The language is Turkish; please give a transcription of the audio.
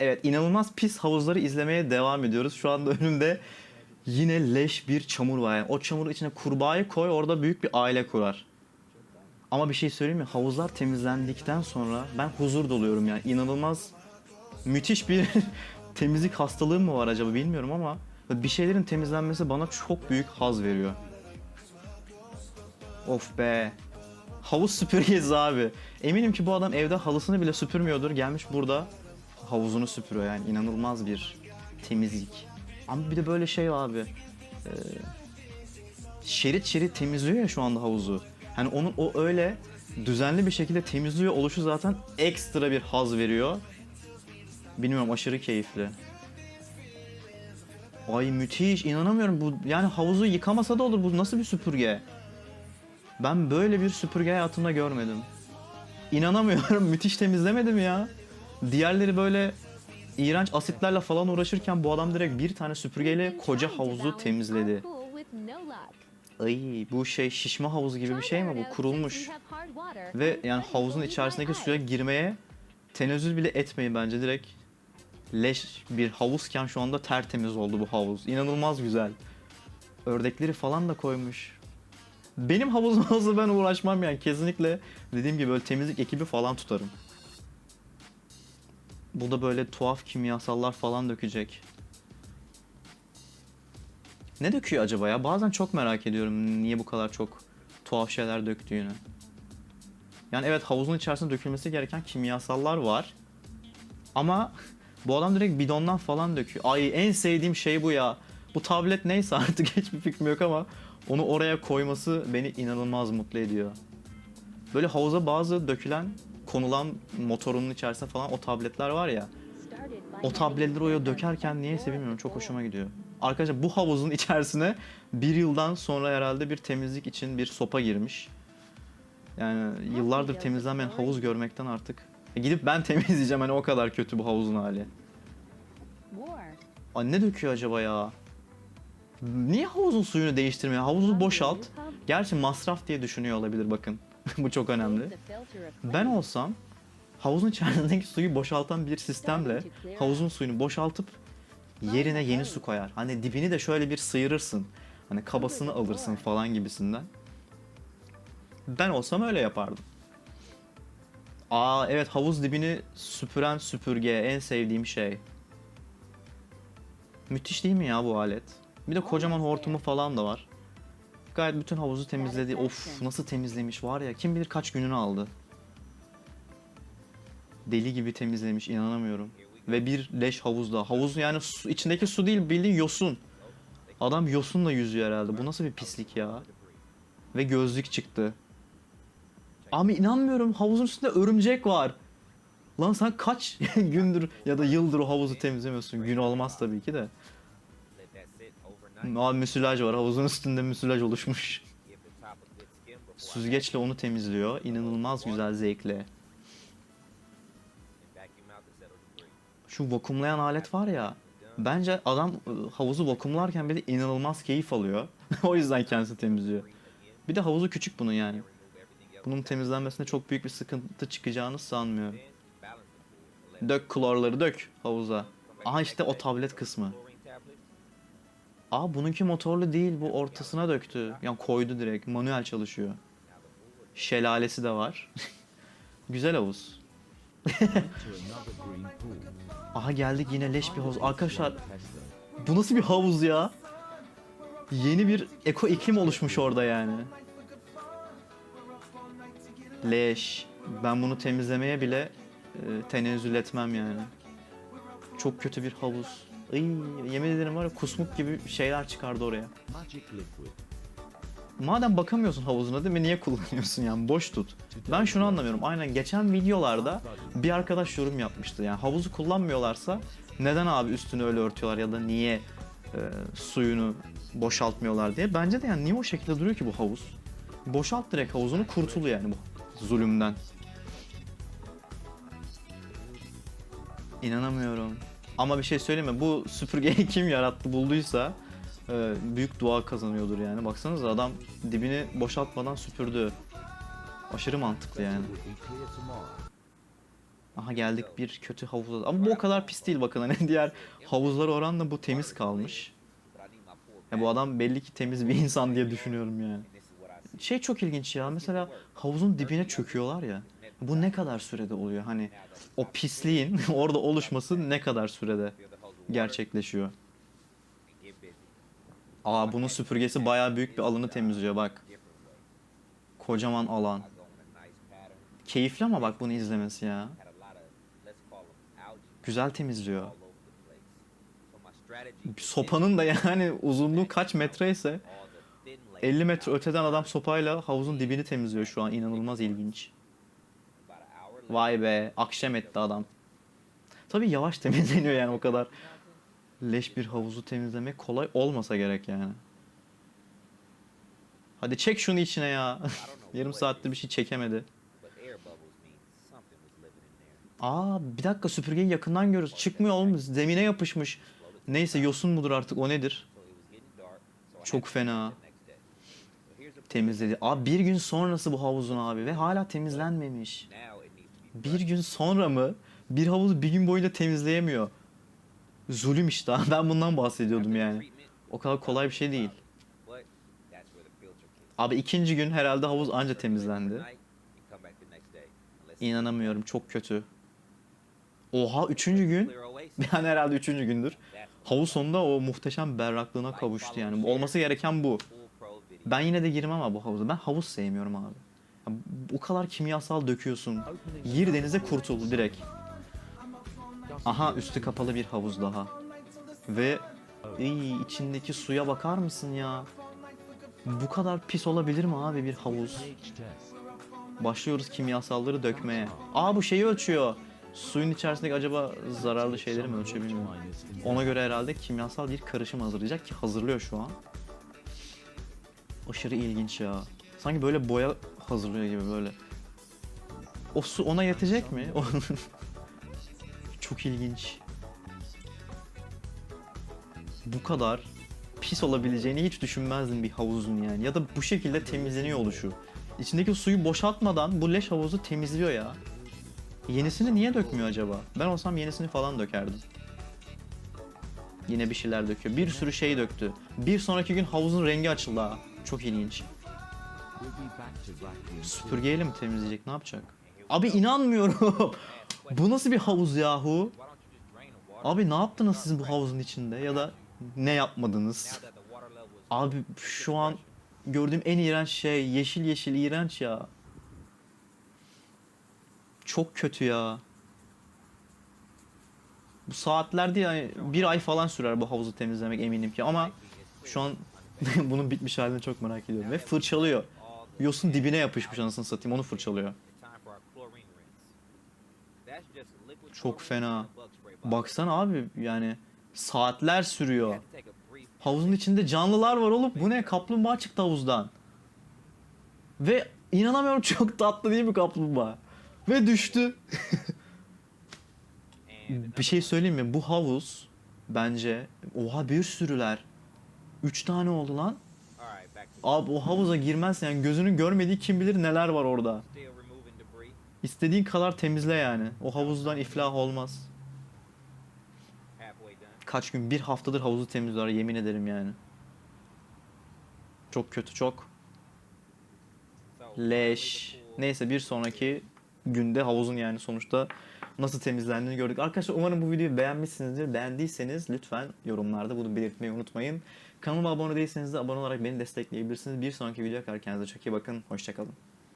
Evet inanılmaz pis havuzları izlemeye devam ediyoruz. Şu anda önümde yine leş bir çamur var. Yani o çamurun içine kurbağayı koy orada büyük bir aile kurar. Ama bir şey söyleyeyim mi? Havuzlar temizlendikten sonra ben huzur doluyorum yani. İnanılmaz müthiş bir temizlik hastalığım mı var acaba bilmiyorum ama bir şeylerin temizlenmesi bana çok büyük haz veriyor. Of be. Havuz süpürgesi abi. Eminim ki bu adam evde halısını bile süpürmüyordur. Gelmiş burada havuzunu süpürüyor yani. inanılmaz bir temizlik. Ama bir de böyle şey abi. Ee, şerit şerit temizliyor ya şu anda havuzu. Hani onun o öyle düzenli bir şekilde temizliyor oluşu zaten ekstra bir haz veriyor. Bilmiyorum aşırı keyifli. Ay müthiş inanamıyorum bu yani havuzu yıkamasa da olur bu nasıl bir süpürge? Ben böyle bir süpürge hayatımda görmedim. İnanamıyorum müthiş temizlemedi mi ya? Diğerleri böyle iğrenç asitlerle falan uğraşırken bu adam direkt bir tane süpürgeyle koca havuzu temizledi. Ay bu şey şişme havuzu gibi bir şey mi bu? Kurulmuş. Ve yani havuzun içerisindeki suya girmeye tenezzül bile etmeyin bence direkt leş bir havuzken şu anda tertemiz oldu bu havuz. İnanılmaz güzel. Ördekleri falan da koymuş. Benim havuzum ben uğraşmam yani kesinlikle dediğim gibi böyle temizlik ekibi falan tutarım. Bu da böyle tuhaf kimyasallar falan dökecek. Ne döküyor acaba ya? Bazen çok merak ediyorum niye bu kadar çok tuhaf şeyler döktüğünü. Yani evet havuzun içerisinde dökülmesi gereken kimyasallar var. Ama bu adam direkt bidondan falan döküyor. Ay en sevdiğim şey bu ya. Bu tablet neyse artık hiçbir fikrim yok ama onu oraya koyması beni inanılmaz mutlu ediyor. Böyle havuza bazı dökülen, konulan motorunun içerisinde falan o tabletler var ya. O tabletleri oraya dökerken niyeyse bilmiyorum çok hoşuma gidiyor. Arkadaşlar bu havuzun içerisine bir yıldan sonra herhalde bir temizlik için bir sopa girmiş. Yani yıllardır temizlenmeyen havuz görmekten artık. E gidip ben temizleyeceğim hani o kadar kötü bu havuzun hali. Ay ne döküyor acaba ya? Niye havuzun suyunu değiştirmiyor? Havuzu boşalt. Gerçi masraf diye düşünüyor olabilir bakın. bu çok önemli. Ben olsam havuzun içerisindeki suyu boşaltan bir sistemle havuzun suyunu boşaltıp yerine yeni su koyar. Hani dibini de şöyle bir sıyırırsın. Hani kabasını alırsın falan gibisinden. Ben olsam öyle yapardım. Aa evet havuz dibini süpüren süpürge en sevdiğim şey. Müthiş değil mi ya bu alet? Bir de kocaman hortumu falan da var. Gayet bütün havuzu temizledi. Of nasıl temizlemiş var ya kim bilir kaç gününü aldı. Deli gibi temizlemiş inanamıyorum. Ve bir leş havuzda. Havuz yani su, içindeki su değil bildiğin yosun. Adam yosunla yüzüyor herhalde. Bu nasıl bir pislik ya? Ve gözlük çıktı. Abi inanmıyorum havuzun üstünde örümcek var. Lan sen kaç gündür ya da yıldır o havuzu temizlemiyorsun? Gün olmaz tabii ki de. Abi müsilaj var. Havuzun üstünde müsilaj oluşmuş. Süzgeçle onu temizliyor. İnanılmaz güzel zevkle. Şu vakumlayan alet var ya. Bence adam ı, havuzu vakumlarken bile inanılmaz keyif alıyor. o yüzden kendisi temizliyor. Bir de havuzu küçük bunun yani. Bunun temizlenmesinde çok büyük bir sıkıntı çıkacağını sanmıyorum. Dök klorları dök havuza. Aha işte o tablet kısmı. Aa bununki motorlu değil bu ortasına döktü. Yani koydu direkt manuel çalışıyor. Şelalesi de var. Güzel havuz. Aha geldik yine leş bir havuz. Arkadaşlar bu nasıl bir havuz ya? Yeni bir eko iklim oluşmuş orada yani. Leş. Ben bunu temizlemeye bile e, tenezzül etmem yani. Çok kötü bir havuz. Iy, yemin ederim var ya kusmuk gibi şeyler çıkardı oraya. Madem bakamıyorsun havuzuna değil mi niye kullanıyorsun yani boş tut. Ben şunu anlamıyorum aynen geçen videolarda bir arkadaş yorum yapmıştı yani havuzu kullanmıyorlarsa neden abi üstünü öyle örtüyorlar ya da niye e, suyunu boşaltmıyorlar diye. Bence de yani niye o şekilde duruyor ki bu havuz? Boşalt direkt havuzunu kurtul yani bu zulümden. İnanamıyorum. Ama bir şey söyleyeyim mi? Bu süpürgeyi kim yarattı bulduysa e, büyük dua kazanıyordur yani. Baksanıza adam dibini boşaltmadan süpürdü. Aşırı mantıklı yani. Aha geldik bir kötü havuza. Ama bu o kadar pis değil bakın hani diğer havuzlara oranla bu temiz kalmış. Ya bu adam belli ki temiz bir insan diye düşünüyorum yani. Şey çok ilginç ya mesela havuzun dibine çöküyorlar ya. Bu ne kadar sürede oluyor hani o pisliğin orada oluşması ne kadar sürede gerçekleşiyor. Aa bunun süpürgesi bayağı büyük bir alanı temizliyor bak. Kocaman alan. Keyifli ama bak bunu izlemesi ya. Güzel temizliyor. Sopanın da yani uzunluğu kaç metreyse 50 metre öteden adam sopayla havuzun dibini temizliyor şu an. İnanılmaz ilginç. Vay be akşam etti adam. Tabii yavaş temizleniyor yani o kadar. Leş bir havuzu temizlemek kolay olmasa gerek yani. Hadi çek şunu içine ya. Yarım saatte bir şey çekemedi. Aa bir dakika süpürgeyi yakından görüyoruz. Çıkmıyor oğlum zemine yapışmış. Neyse yosun mudur artık o nedir? Çok fena. Temizledi. Abi bir gün sonrası bu havuzun abi ve hala temizlenmemiş. Bir gün sonra mı? Bir havuz bir gün boyunca temizleyemiyor. Zulüm işte. Ben bundan bahsediyordum yani. O kadar kolay bir şey değil. Abi ikinci gün herhalde havuz anca temizlendi. İnanamıyorum çok kötü. Oha üçüncü gün. Yani herhalde üçüncü gündür. Havuz sonunda o muhteşem berraklığına kavuştu yani. Olması gereken bu. Ben yine de girmem ama bu havuza. Ben havuz sevmiyorum abi. Bu kadar kimyasal döküyorsun. Gir denize kurtul direkt. Aha üstü kapalı bir havuz daha. Ve iyi içindeki suya bakar mısın ya? Bu kadar pis olabilir mi abi bir havuz? Başlıyoruz kimyasalları dökmeye. Aa bu şeyi ölçüyor. Suyun içerisindeki acaba zararlı şeyleri mi ölçüyor bilmiyorum. Ona göre herhalde kimyasal bir karışım hazırlayacak ki hazırlıyor şu an. Aşırı ilginç ya. Sanki böyle boya hazırlıyor gibi böyle. O su ona yetecek mi? Çok ilginç. Bu kadar pis olabileceğini hiç düşünmezdim bir havuzun yani. Ya da bu şekilde temizleniyor oluşu. İçindeki suyu boşaltmadan bu leş havuzu temizliyor ya. Yenisini niye dökmüyor acaba? Ben olsam yenisini falan dökerdim. Yine bir şeyler döküyor. Bir sürü şey döktü. Bir sonraki gün havuzun rengi açıldı ha. Çok ilginç. Süpürgeyle mi temizleyecek? Ne yapacak? Abi inanmıyorum. bu nasıl bir havuz yahu? Abi ne yaptınız siz bu havuzun içinde? Ya da ne yapmadınız? Abi şu an gördüğüm en iğrenç şey yeşil yeşil iğrenç ya. Çok kötü ya. Bu saatler değil yani bir ay falan sürer bu havuzu temizlemek eminim ki ama şu an bunun bitmiş halini çok merak ediyorum ve fırçalıyor. Yosun dibine yapışmış anasını satayım onu fırçalıyor. Çok fena. Baksana abi yani saatler sürüyor. Havuzun içinde canlılar var oğlum. Bu ne? Kaplumbağa çıktı havuzdan. Ve inanamıyorum çok tatlı değil mi kaplumbağa? Ve düştü. Bir şey söyleyeyim mi? Bu havuz bence oha bir sürüler. Üç tane oldu lan. Abi o havuza girmezsen yani gözünün görmediği kim bilir neler var orada. İstediğin kadar temizle yani. O havuzdan iflah olmaz. Kaç gün? Bir haftadır havuzu temizliyorlar yemin ederim yani. Çok kötü çok. Leş. Neyse bir sonraki günde havuzun yani sonuçta nasıl temizlendiğini gördük. Arkadaşlar umarım bu videoyu beğenmişsinizdir. Beğendiyseniz lütfen yorumlarda bunu belirtmeyi unutmayın. Kanalıma abone değilseniz de abone olarak beni destekleyebilirsiniz. Bir sonraki videoya kadar kendinize çok iyi bakın. Hoşçakalın.